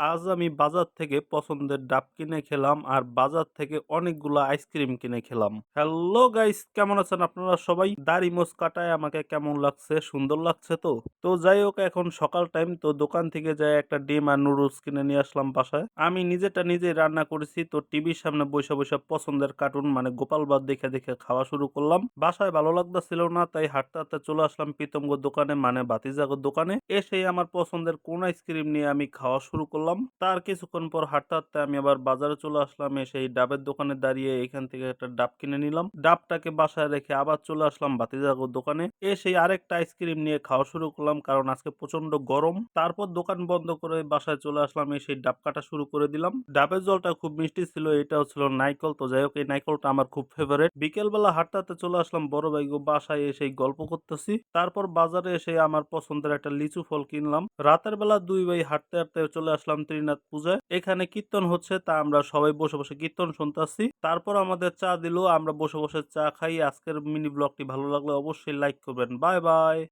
আজ আমি বাজার থেকে পছন্দের ডাব কিনে খেলাম আর বাজার থেকে অনেকগুলো আইসক্রিম কিনে খেলাম। হ্যালো গাইস, কেমন আছেন আপনারা সবাই? দাড়ি মোজ কাটায় আমাকে কেমন লাগছে? সুন্দর লাগছে তো? তো যাই হোক, এখন সকাল টাইম তো দোকান থেকে যাই একটা ডিম আর নুডলস কিনে নিয়ে আসলাম বাসায়। আমি নিজেটা নিজেই রান্না করেছি, তো টিভির সামনে বসে বসে পছন্দের কার্টুন মানে গোপাল বাদ দেখে দেখে খাওয়া শুরু করলাম। বাসায় ভালো লাগতেছিল না, তাই হাঁটতে হাঁটতে চলে আসলাম প্রীতমগর দোকানে মানে বাতিজাগর দোকানে। এসেই আমার পছন্দের কোন আইসক্রিম নিয়ে আমি খাওয়া শুরু করলাম। তার কিছুক্ষণ পর হাঁটতে হাঁটতে আমি আবার বাজারে চলে আসলাম। এসে এই ডাবের দোকানে দাঁড়িয়ে এখান থেকে একটা ডাব কিনে নিলাম। ডাবটাকে বাসায় রেখে আবার চলে আসলাম বাতিজাগর দোকানে। এসে আরেকটা আইসক্রিম নিয়ে খাওয়া শুরু করলাম কারণ আজকে প্রচণ্ড গরম। তারপর দোকান বন্ধ করে বাসায় চলে আসলাম। এসে ডাব কাটা শুরু করে দিলাম। ডাবের জলটা খুব মিষ্টি ছিল। এটাও ছিল নাইকল। তো যাই হোক, এই নাইকলটা আমার খুব ফেভারিট বিকেলবেলা হাঁটতে হাঁটতে চলে আসলাম। বড় ভাই বাসায় এসে গল্প করতেছি। তারপর বাজারে এসে আমার পছন্দের একটা লিচু ফল কিনলাম। রাতের বেলা দুই ভাই হাঁটতে হাঁটতে চলে আসলাম ত্রিনাথ পূজায়। এখানে কীর্তন হচ্ছে, তা আমরা সবাই বসে বসে কীর্তন শুনতেছি। তারপর আমাদের চা দিল, আমরা বসে বসে চা খাই। আজকের মিনি ব্লগটি ভালো লাগলে অবশ্যই লাইক করবেন। Bye bye